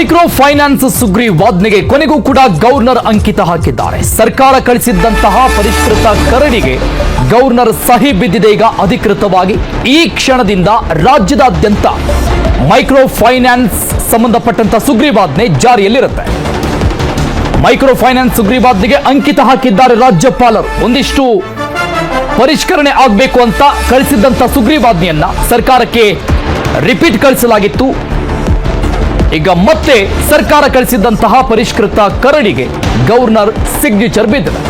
Micro finance ಸುಗ್ರೀವಾಜ್ಞೆಗೆ ಕೊನೆಗೂ ಕೂಡ governor ಅಂಕಿತ ಹಾಕಿದ್ದಾರೆ. ಸರ್ಕಾರ ಕಳಿಸಿದ್ದಂತಹ ಪರಿಷ್ಕೃತ ಕರಡಿಗೆ ಗವರ್ನರ್ ಸಹಿ ಬಿದ್ದಿದೆ ಈಗ ಅಧಿಕೃತವಾಗಿ. ಈ ಕ್ಷಣದಿಂದ ರಾಜ್ಯದಾದ್ಯಂತ ಮೈಕ್ರೋ ಫೈನಾನ್ಸ್ ಸಂಬಂಧಪಟ್ಟಂತಹ ಸುಗ್ರೀವಾಜ್ಞೆ ಜಾರಿಯಲ್ಲಿರುತ್ತೆ. ಮೈಕ್ರೋ ಫೈನಾನ್ಸ್ ಸುಗ್ರೀವಾಜ್ಞೆಗೆ ಅಂಕಿತ ಹಾಕಿದ್ದಾರೆ ರಾಜ್ಯಪಾಲರು. ಒಂದಿಷ್ಟು ಪರಿಷ್ಕರಣೆ ಆಗಬೇಕು ಅಂತ ಕಳಿಸಿದ್ದಂತಹ ಸುಗ್ರೀವಾಜ್ಞೆಯನ್ನ ಸರ್ಕಾರಕ್ಕೆ ರಿಪೀಟ್ ಕಳಿಸಲಾಗಿತ್ತು. ಈಗ ಮತ್ತೆ ಸರ್ಕಾರ ಕಳಿಸಿದ್ದಂತಹ ಪರಿಷ್ಕೃತ ಕರಡಿಗೆ ಗವರ್ನರ್ ಸಿಗ್ನೇಚರ್ ಬಿದ್ದಿದೆ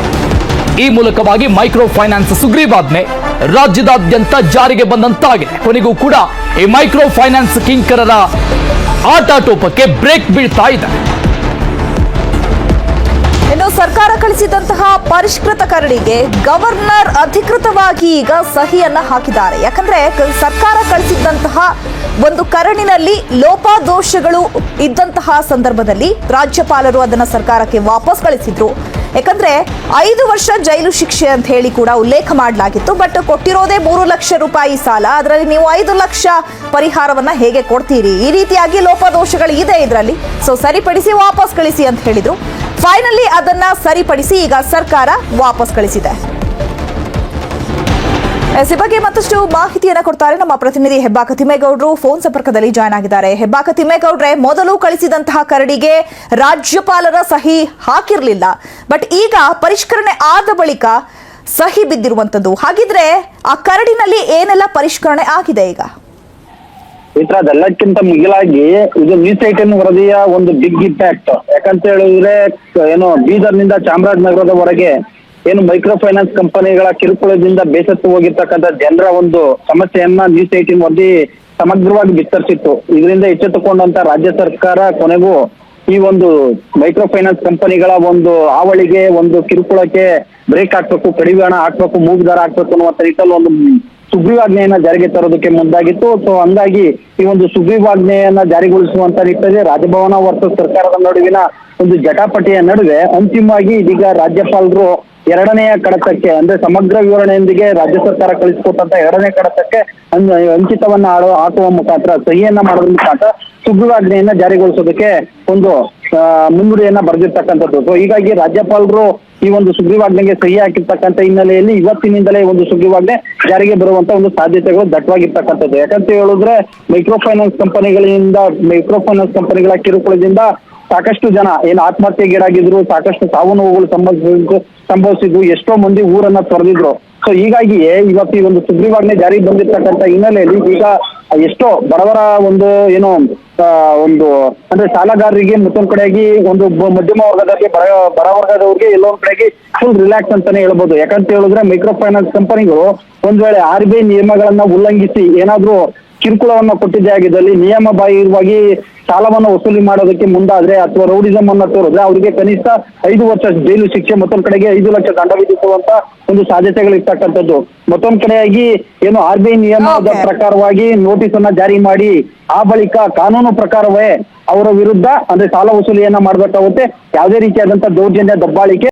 ಈ ಮೂಲಕವಾಗಿ ಮೈಕ್ರೋ ಫೈನಾನ್ಸ್ ಸುಗ್ರೀವಾಜ್ಞೆ ರಾಜ್ಯದಾದ್ಯಂತ ಜಾರಿಗೆ ಬಂದಂತಾಗಿದೆ. ಕೊನೆಗೂ ಕೂಡ ಈ ಮೈಕ್ರೋ ಫೈನಾನ್ಸ್ ಕಿಂಕರರ ಆಟಾಟೋಪಕ್ಕೆ ಬ್ರೇಕ್ ಬೀಳ್ತಾ ಇದೆ. ಇನ್ನು ಸರ್ಕಾರ ಕಳಿಸಿದಂತಹ ಪರಿಷ್ಕೃತ ಕರಡಿಗೆ ಗವರ್ನರ್ ಅಧಿಕೃತವಾಗಿ ಈಗ ಸಹಿಯನ್ನ ಹಾಕಿದ್ದಾರೆ. ಯಾಕಂದ್ರೆ ಸರ್ಕಾರ ಕಳಿಸಿದ್ದಂತಹ ಒಂದು ಕರಡಿನಲ್ಲಿ ಲೋಪದೋಷಗಳು ಇದ್ದಂತಹ ಸಂದರ್ಭದಲ್ಲಿ ರಾಜ್ಯಪಾಲರು ಅದನ್ನ ಸರ್ಕಾರಕ್ಕೆ ವಾಪಸ್ ಕಳಿಸಿದ್ರು. ಯಾಕಂದ್ರೆ ಐದು ವರ್ಷ ಜೈಲು ಶಿಕ್ಷೆ ಅಂತ ಹೇಳಿ ಕೂಡ ಉಲ್ಲೇಖ ಮಾಡಲಾಗಿತ್ತು. ಬಟ್ ಕೊಟ್ಟಿರೋದೇ ಮೂರು ಲಕ್ಷ ರೂಪಾಯಿ ಸಾಲ. ಅದರಲ್ಲಿ ನೀವು ಐದು ಲಕ್ಷ ಪರಿಹಾರವನ್ನ ಹೇಗೆ ಕೊಡ್ತೀರಿ? ಈ ರೀತಿಯಾಗಿ ಲೋಪದೋಷಗಳು ಇದೆ ಇದರಲ್ಲಿ. ಸೊ ಸರಿಪಡಿಸಿ ವಾಪಸ್ ಕಳಿಸಿ ಅಂತ ಹೇಳಿದ್ರು. ಫೈನಲಿ ಅದನ್ನ ಸರಿಪಡಿಸಿ ಈಗ ಸರ್ಕಾರ ವಾಪಸ್ ಕಳಿಸಿದೆ. ಈ ಬಗ್ಗೆ ಮತ್ತಷ್ಟು ಮಾಹಿತಿಯನ್ನ ಕೊಡ್ತಾರೆ ನಮ್ಮ ಪ್ರತಿನಿಧಿ ಹೆಬ್ಬಾಕ ತಿಮ್ಮೇಗೌಡರು. ಫೋನ್ ಸಂಪರ್ಕದಲ್ಲಿ ಜಾಯ್ನ್ ಆಗಿದ್ದಾರೆ. ಹೆಬ್ಬಾಕ ತಿಮ್ಮೇಗೌಡ್ರೆ, ಮೊದಲು ಕಳಿಸಿದಂತಹ ಕರಡಿಗೆ ರಾಜ್ಯಪಾಲರ ಸಹಿ ಹಾಕಿರಲಿಲ್ಲ. ಬಟ್ ಈಗ ಪರಿಷ್ಕರಣೆ ಆದ ಬಳಿಕ ಸಹಿ ಬಿದ್ದಿರುವಂತದ್ದು. ಹಾಗಿದ್ರೆ ಆ ಕರಡಿನಲ್ಲಿ ಏನೆಲ್ಲ ಪರಿಷ್ಕರಣೆ ಆಗಿದೆ ಈಗ? ಮಿತ್ರ ಅದೆಲ್ಲಕ್ಕಿಂತ ಮಿಗಿಲಾಗಿ ಇದು ನ್ಯೂಸ್ ಏಟೀನ್ ವರದಿಯ ಒಂದು ಬಿಗ್ ಇಂಪ್ಯಾಕ್ಟ್ ಯಾಕಂತ ಹೇಳಿದ್ರೆ, ಏನು, ಬೀದರ್ನಿಂದ ಚಾಮರಾಜನಗರದವರೆಗೆ ಏನು ಮೈಕ್ರೋ ಫೈನಾನ್ಸ್ ಕಂಪನಿಗಳ ಕಿರುಕುಳದಿಂದ ಬೇಸತ್ತು ಹೋಗಿರ್ತಕ್ಕಂಥ ಜನರ ಒಂದು ಸಮಸ್ಯೆಯನ್ನ ನ್ಯೂಸ್ ಏಟೀನ್ ವರದಿ ಸಮಗ್ರವಾಗಿ ಬಿತ್ತರಿಸಿತ್ತು ಇದರಿಂದ ಎಚ್ಚೆತ್ತುಕೊಂಡಂತ ರಾಜ್ಯ ಸರ್ಕಾರ ಕೊನೆಗೂ ಈ ಒಂದು ಮೈಕ್ರೋ ಫೈನಾನ್ಸ್ ಕಂಪನಿಗಳ ಒಂದು ಹಾವಳಿಗೆ, ಒಂದು ಕಿರುಕುಳಕ್ಕೆ ಬ್ರೇಕ್ ಹಾಕ್ಬೇಕು, ಕಡಿವಾಣ ಹಾಕ್ಬೇಕು, ಮೂಗುದಾರ ಹಾಕ್ಬೇಕು ಅನ್ನುವಂತ ನಿಟ್ಟಲ್ಲಿ ಒಂದು ಸುಗ್ರೀವಾಜ್ಞೆಯನ್ನ ಜಾರಿಗೆ ತರೋದಕ್ಕೆ ಮುಂದಾಗಿತ್ತು. ಸೊ ಹಂಗಾಗಿ ಈ ಒಂದು ಸುಗ್ರೀವಾಜ್ಞೆಯನ್ನ ಜಾರಿಗೊಳಿಸುವಂತ ನಿಟ್ಟಿನಲ್ಲಿ ರಾಜಭವನ ವರ್ಸಸ್ ಸರ್ಕಾರದ ನಡುವಿನ ಒಂದು ಜಟಾಪಟಿಯ ನಡುವೆ ಅಂತಿಮವಾಗಿ ಇದೀಗ ರಾಜ್ಯಪಾಲರು ಎರಡನೆಯ ಕಡತಕ್ಕೆ, ಅಂದ್ರೆ ಸಮಗ್ರ ವಿವರಣೆಯೊಂದಿಗೆ ರಾಜ್ಯ ಸರ್ಕಾರ ಕಳಿಸಿಕೊಟ್ಟಂತ ಎರಡನೇ ಕಡತಕ್ಕೆ ಅಂಕಿತವನ್ನ ಆಡುವ ಹಾಕುವ ಮುಖಾಂತರ, ಸಹಿಯನ್ನ ಮಾಡೋದ್ರ ಮುಖಾಂತರ ಸುಗ್ರೀವಾಜ್ಞೆಯನ್ನ ಜಾರಿಗೊಳಿಸೋದಕ್ಕೆ ಒಂದು ಮುನ್ನುಡಿಯನ್ನ ಬರೆದಿರ್ತಕ್ಕಂಥದ್ದು. ಸೊ ಹೀಗಾಗಿ ರಾಜ್ಯಪಾಲರು ಈ ಒಂದು ಸುಗ್ರೀವಾಜ್ಞೆಗೆ ಸಹಿ ಹಾಕಿರ್ತಕ್ಕಂತ ಹಿನ್ನೆಲೆಯಲ್ಲಿ ಇವತ್ತಿನಿಂದಲೇ ಒಂದು ಸುಗ್ರೀವಾಜ್ಞೆ ಜಾರಿಗೆ ಬರುವಂತ ಒಂದು ಸಾಧ್ಯತೆಗಳು ದಟ್ಟವಾಗಿರ್ತಕ್ಕಂಥದ್ದು. ಯಾಕಂತ ಹೇಳಿದ್ರೆ ಮೈಕ್ರೋ ಫೈನಾನ್ಸ್ ಕಂಪನಿಗಳಿಂದ, ಮೈಕ್ರೋ ಫೈನಾನ್ಸ್ ಕಂಪನಿಗಳ ಕಿರುಕುಳದಿಂದ ಸಾಕಷ್ಟು ಜನ ಏನು ಆತ್ಮಹತ್ಯೆಗೀಡಾಗಿದ್ರು ಸಾಕಷ್ಟು ಸಾವು ನೋವುಗಳು ಸಂಭವಿಸಿದ್ರು ಸಂಭವಿಸಿದ್ವು ಎಷ್ಟೋ ಮಂದಿ ಊರನ್ನ ತೊರೆದಿದ್ರು. ಸೊ ಹೀಗಾಗಿಯೇ ಇವತ್ತು ಈ ಒಂದು ಸುಗ್ರೀವಾಜ್ಞೆ ಜಾರಿಗೆ ಬಂದಿರ್ತಕ್ಕಂಥ ಹಿನ್ನೆಲೆಯಲ್ಲಿ ಈಗ ಎಷ್ಟೋ ಬಡವರ ಒಂದು ಏನು ಒಂದು, ಅಂದ್ರೆ ಸಾಲಗಾರರಿಗೆ ಮತ್ತೊಂದ್ ಕಡೆಯಾಗಿ ಒಂದು ಮಧ್ಯಮ ವರ್ಗದವರಿಗೆ, ಬಡ ಬಡ ವರ್ಗದವ್ರಿಗೆ ಎಲ್ಲೊಂದ್ ಕಡೆಗೆ ಫುಲ್ ರಿಲ್ಯಾಕ್ಸ್ ಅಂತಾನೆ ಹೇಳ್ಬೋದು. ಯಾಕಂತ ಹೇಳಿದ್ರೆ ಮೈಕ್ರೋ ಫೈನಾನ್ಸ್ ಕಂಪನಿಗಳು ಒಂದ್ ವೇಳೆ ಆರ್ ಬಿ ಐ ನಿಯಮಗಳನ್ನ ಉಲ್ಲಂಘಿಸಿ ಏನಾದ್ರೂ ಕಿರುಕುಳವನ್ನ ಕೊಟ್ಟಿದ್ದೇ ಆಗಿದ್ದಲ್ಲಿ ನಿಯಮ ಬಾಹಿರವಾಗಿ ಸಾಲವನ್ನು ವಸೂಲಿ ಮಾಡೋದಕ್ಕೆ ಮುಂದಾದ್ರೆ ಅಥವಾ ರೌಡಿಸಂ ಅನ್ನ ತೋರಿದ್ರೆ ಅವರಿಗೆ ಕನಿಷ್ಠ ಐದು ವರ್ಷ ಜೈಲು ಶಿಕ್ಷೆ ಮತ್ತೊಂದ್ ಕಡೆಗೆ ಐದು ಲಕ್ಷ ದಂಡ ವಿಧಿಸುವಂತ ಒಂದು ಸಾಧ್ಯತೆಗಳು ಇರ್ತಕ್ಕಂಥದ್ದು. ಮತ್ತೊಂದ್ ಕಡೆಯಾಗಿ ಏನು ಆರ್ ಬಿ ಐ ನಿಯಮದ ಪ್ರಕಾರವಾಗಿ ನೋಟಿಸ್ ಅನ್ನ ಜಾರಿ ಮಾಡಿ ಆ ಬಳಿಕ ಕಾನೂನು ಪ್ರಕಾರವೇ ಅವರ ವಿರುದ್ಧ ಅಂದ್ರೆ ಸಾಲ ವಸೂಲಿಯನ್ನ ಮಾಡ್ಬೇಕಾಗುತ್ತೆ. ಯಾವುದೇ ರೀತಿಯಾದಂತ ದೌರ್ಜನ್ಯ ದಬ್ಬಾಳಿಕೆ